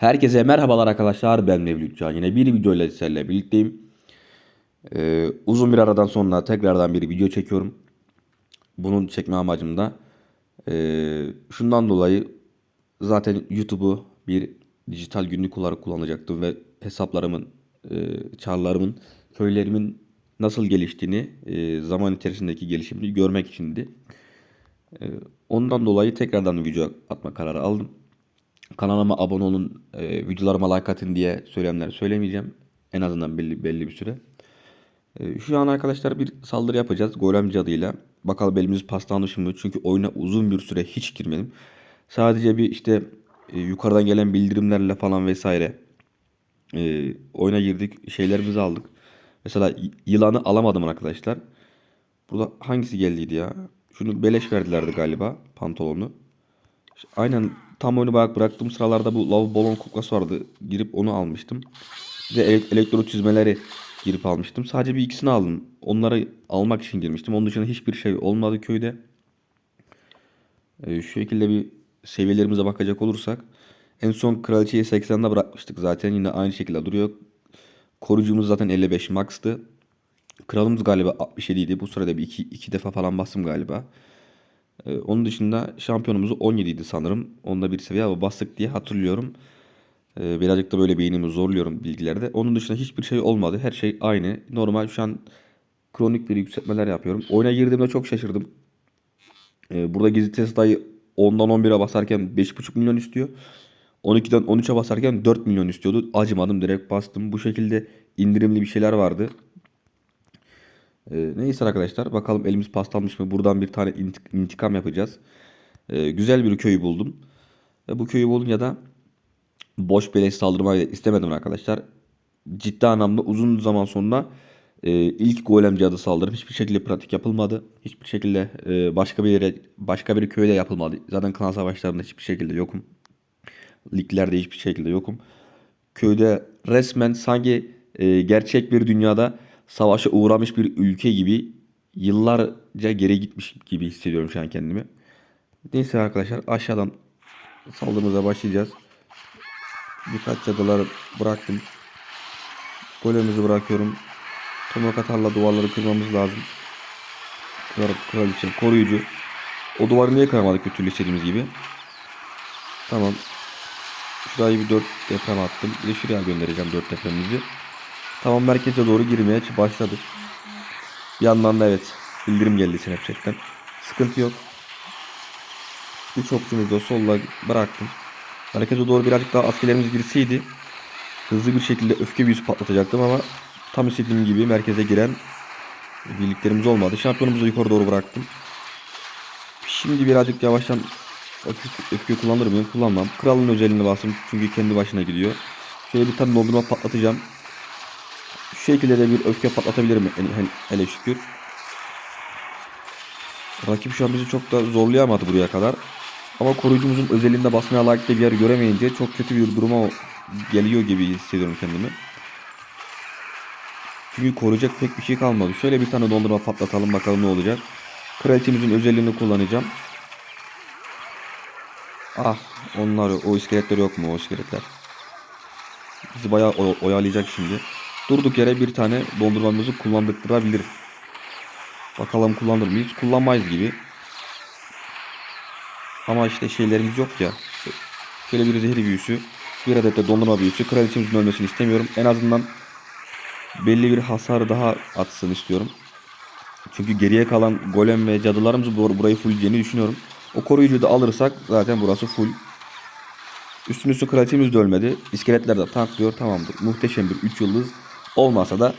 Herkese merhabalar arkadaşlar ben Mevlüt Can yine bir video ile sizlerle birlikteyim. Ee, uzun bir aradan sonra tekrardan bir video çekiyorum. Bunun çekme amacım da ee, şundan dolayı zaten YouTube'u bir dijital günlük olarak kullanacaktım ve hesaplarımın, ee, çarlarımın, köylerimin nasıl geliştiğini, ee, zaman içerisindeki gelişimini görmek içindi. Ee, ondan dolayı tekrardan video atma kararı aldım. Kanalıma abone olun, e, videolarıma like atın diye söylemleri söylemeyeceğim. En azından belli belli bir süre. E, şu an arkadaşlar bir saldırı yapacağız Golemci adıyla. Bakalım elimiz paslanmış mı? Çünkü oyuna uzun bir süre hiç girmedim. Sadece bir işte e, yukarıdan gelen bildirimlerle falan vesaire e, oyuna girdik. Şeylerimizi aldık. Mesela yılanı alamadım arkadaşlar. Burada hangisi geldiydi ya? Şunu beleş verdilerdi galiba pantolonu. Aynen tam oyunu bırak bıraktığım sıralarda bu Love Balloon kuklası vardı. Girip onu almıştım. Bir de ele- elektro çizmeleri girip almıştım. Sadece bir ikisini aldım. Onları almak için girmiştim. Onun dışında hiçbir şey olmadı köyde. Ee, şu şekilde bir seviyelerimize bakacak olursak. En son kraliçeyi 80'de bırakmıştık zaten. Yine aynı şekilde duruyor. Korucumuz zaten 55 max'tı. Kralımız galiba 67 idi. Bu sırada bir iki, iki defa falan bastım galiba. Ee, onun dışında şampiyonumuzu 17 idi sanırım. Onda bir seviye bastık diye hatırlıyorum. Ee, birazcık da böyle beynimi zorluyorum bilgilerde. Onun dışında hiçbir şey olmadı. Her şey aynı. Normal şu an kronik bir yükseltmeler yapıyorum. Oyuna girdiğimde çok şaşırdım. Ee, burada gizli Tesla'yı 10'dan 11'e basarken 5,5 milyon istiyor. 12'den 13'e basarken 4 milyon istiyordu. Acımadım direkt bastım. Bu şekilde indirimli bir şeyler vardı. Ee, neyse arkadaşlar bakalım elimiz paslanmış mı? Buradan bir tane intik- intikam yapacağız. Ee, güzel bir köyü buldum. Ve bu köyü bulunca da boş beleş saldırmayı istemedim arkadaşlar. Ciddi anlamda uzun zaman sonra e, ilk golemci adı saldırım hiçbir şekilde pratik yapılmadı. Hiçbir şekilde e, başka bir yere başka bir köyde yapılmadı. Zaten klan savaşlarında hiçbir şekilde yokum. Liglerde hiçbir şekilde yokum. Köyde resmen sanki e, gerçek bir dünyada savaşa uğramış bir ülke gibi yıllarca geri gitmiş gibi hissediyorum şu an kendimi. Neyse arkadaşlar aşağıdan saldırımıza başlayacağız. Birkaç cadıları bıraktım. Golemizi bırakıyorum. Tomak atarla duvarları kırmamız lazım. Kral, kraliçe, koruyucu. O duvarı niye kıramadık bir türlü istediğimiz gibi? Tamam. Şurayı bir 4 deprem attım. Bir de şuraya göndereceğim 4 depremimizi. Tamam merkeze doğru girmeye başladık. Bir yandan da evet bildirim geldi Snapchat'ten. Sıkıntı yok. Üç okçumuzu da solla bıraktım. Merkeze doğru birazcık daha askerlerimiz girseydi hızlı bir şekilde öfke büyüsü patlatacaktım ama tam istediğim gibi merkeze giren birliklerimiz olmadı. Şampiyonumuzu yukarı doğru bıraktım. Şimdi birazcık yavaştan öfke, öfke kullanır mıyım? Kullanmam. Kralın özelliğine bastım çünkü kendi başına gidiyor. Şöyle bir tane dondurma patlatacağım. Şu şekilde de bir öfke patlatabilirim hele, hele şükür. Rakip şu an bizi çok da zorlayamadı buraya kadar. Ama koruyucumuzun özelliğinde basmaya layıkta bir yer göremeyince çok kötü bir duruma geliyor gibi hissediyorum kendimi. Çünkü koruyacak pek bir şey kalmadı. Şöyle bir tane dondurma patlatalım bakalım ne olacak. Kraliçemizin özelliğini kullanacağım. Ah onlar o iskeletler yok mu o iskeletler. Bizi bayağı oy- oyalayacak şimdi. Durduk yere bir tane dondurmamızı kullandırabilir. Bakalım kullanır mıyız? Kullanmayız gibi. Ama işte şeylerimiz yok ya. Şöyle bir zehir büyüsü. Bir adet de dondurma büyüsü. Kraliçemizin ölmesini istemiyorum. En azından belli bir hasarı daha atsın istiyorum. Çünkü geriye kalan golem ve cadılarımız bur- burayı fullleyeceğini düşünüyorum. O koruyucuyu da alırsak zaten burası full. Üstün üstü kraliçemiz de ölmedi. İskeletler de tanklıyor tamamdır. Muhteşem bir 3 yıldız olmasa da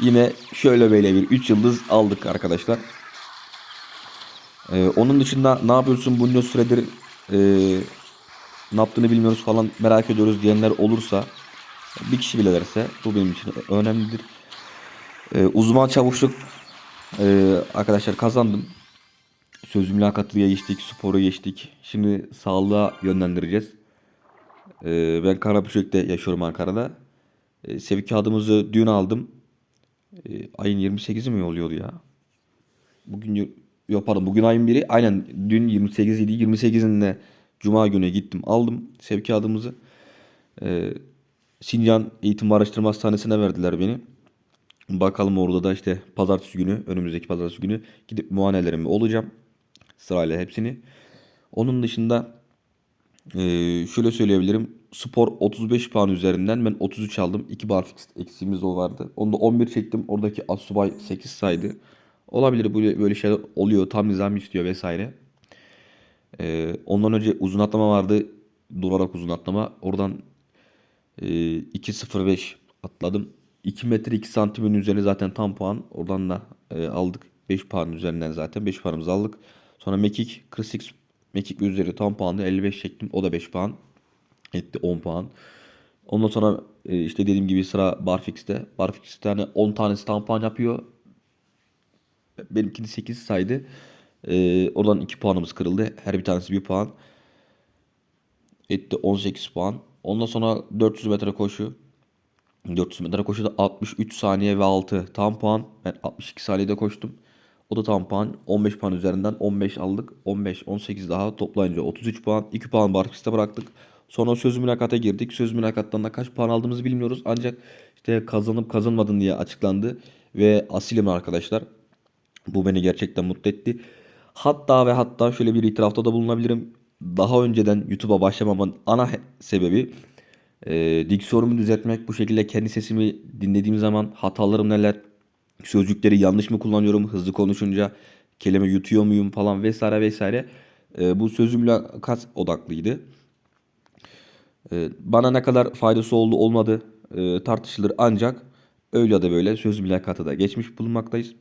yine şöyle böyle bir 3 yıldız aldık arkadaşlar. Ee, onun dışında ne yapıyorsun bunca süredir ee, ne yaptığını bilmiyoruz falan merak ediyoruz diyenler olursa bir kişi bile derse bu benim için önemlidir. Ee, uzman çavuşluk ee, arkadaşlar kazandım. Sözlü mülakatlıya geçtik, sporu geçtik. Şimdi sağlığa yönlendireceğiz. Ee, ben Karapüşek'te yaşıyorum Ankara'da. Ee, sevkiyatımızı dün aldım. Ee, ayın 28'i mi oluyordu ya? Bugün yok pardon bugün ayın biri. Aynen dün 28 idi. 28'inde Cuma günü gittim aldım sevkiyatımızı. Ee, Sincan Eğitim Araştırma Hastanesi'ne verdiler beni. Bakalım orada da işte pazartesi günü, önümüzdeki pazartesi günü gidip muayenelerimi olacağım. Sırayla hepsini. Onun dışında eee, şöyle söyleyebilirim. Spor 35 puan üzerinden ben 33 aldım. 2 barfix eksiğimiz o vardı. Onda 11 çektim. Oradaki Asubay 8 saydı. Olabilir böyle, böyle şeyler oluyor. Tam nizam istiyor vesaire. Eee, ondan önce uzun atlama vardı. Durarak uzun atlama. Oradan ee, 2.05 atladım. 2 metre 2 santimin üzerine zaten tam puan. Oradan da e, aldık. 5 puan üzerinden zaten 5 puanımızı aldık. Sonra mekik 48 mekik üzeri tam puandı. 55 çektim. O da 5 puan. Etti 10 puan. Ondan sonra e, işte dediğim gibi sıra barfix'te. Barfix'te hani 10 tanesi tam puan yapıyor. Benimkini 8 saydı. Ee, oradan 2 puanımız kırıldı. Her bir tanesi 1 puan. Etti 18 puan. Ondan sonra 400 metre koşu. 400 metre koşuda 63 saniye ve 6 tam puan. Ben 62 saniyede koştum. O da tam puan. 15 puan üzerinden 15 aldık. 15, 18 daha toplayınca 33 puan. 2 puan barfix'te bıraktık. Sonra söz mülakata girdik. Söz mülakattan da kaç puan aldığımızı bilmiyoruz. Ancak işte kazanıp kazanmadın diye açıklandı. Ve asilim arkadaşlar. Bu beni gerçekten mutlu etti. Hatta ve hatta şöyle bir itirafta da bulunabilirim. Daha önceden YouTube'a başlamamın ana sebebi e, diksiyonumu düzeltmek. Bu şekilde kendi sesimi dinlediğim zaman hatalarım neler, sözcükleri yanlış mı kullanıyorum, hızlı konuşunca kelime yutuyor muyum falan vesaire vesaire. E, bu sözlü mülakat odaklıydı. E, bana ne kadar faydası oldu olmadı e, tartışılır ancak öyle ya da böyle söz mülakatı da geçmiş bulunmaktayız.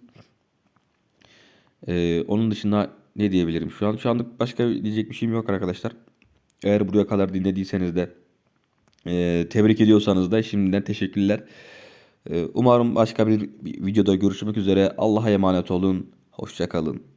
Ee, onun dışında ne diyebilirim şu an? Şu anlık başka diyecek bir şeyim yok arkadaşlar. Eğer buraya kadar dinlediyseniz de e, tebrik ediyorsanız da şimdiden teşekkürler. E, umarım başka bir videoda görüşmek üzere. Allah'a emanet olun. Hoşça kalın.